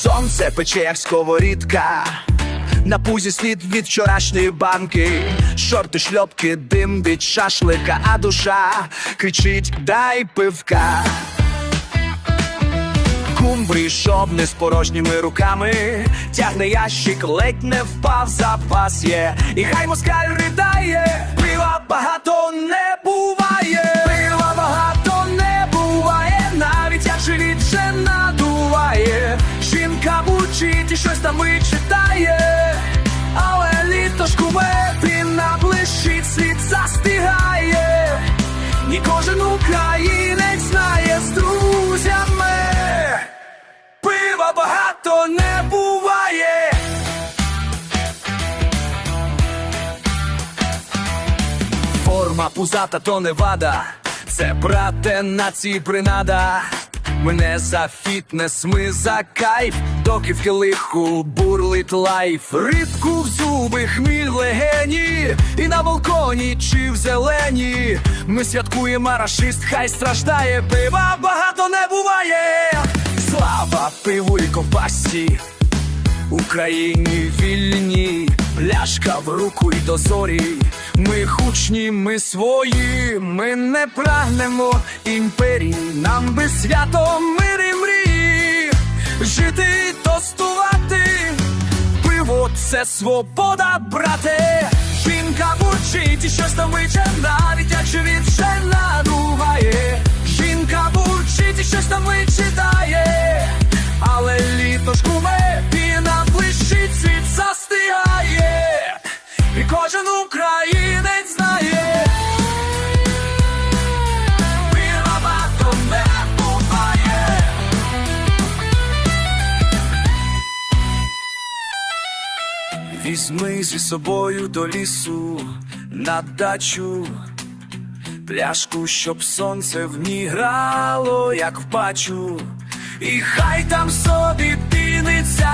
серце пече, як сковорідка. На пузі слід від вчорашньої банки, шорти, шльопки, дим від шашлика, а душа кричить дай пивка. Кум прийшов не з порожніми руками, тягне ящик, ледь не впав, запас є, і хай москаль ридає, пива багато не буває, там вичитає, але літо ж куме, він наближить світ застигає. І кожен українець знає з друзями. Пива багато не буває. Форма пузата то не вада, це брате нації принада. Ми не за фітнес, ми за кайф, доки в килиху бурлить лайф. Рибку в зуби, хміль легені, і на балконі чи в зелені. Ми святкуємо, рашист, хай страждає, пива багато не буває. Слава пиву і ковбасі. Україні вільні, пляшка в руку і дозорі. Ми хучні, ми свої, ми не прагнемо імперії, нам би свято мир і мрії, жити, тостувати, пиво це свобода, брате. Жінка бурчить і щось там виче, навіть як живіт вже надуває. Жінка бурчить і щось там вичитає, але літо ж куме, Візьми зі собою до лісу на дачу пляшку, щоб сонце в ній грало, як в бачу, і хай там собі піниться.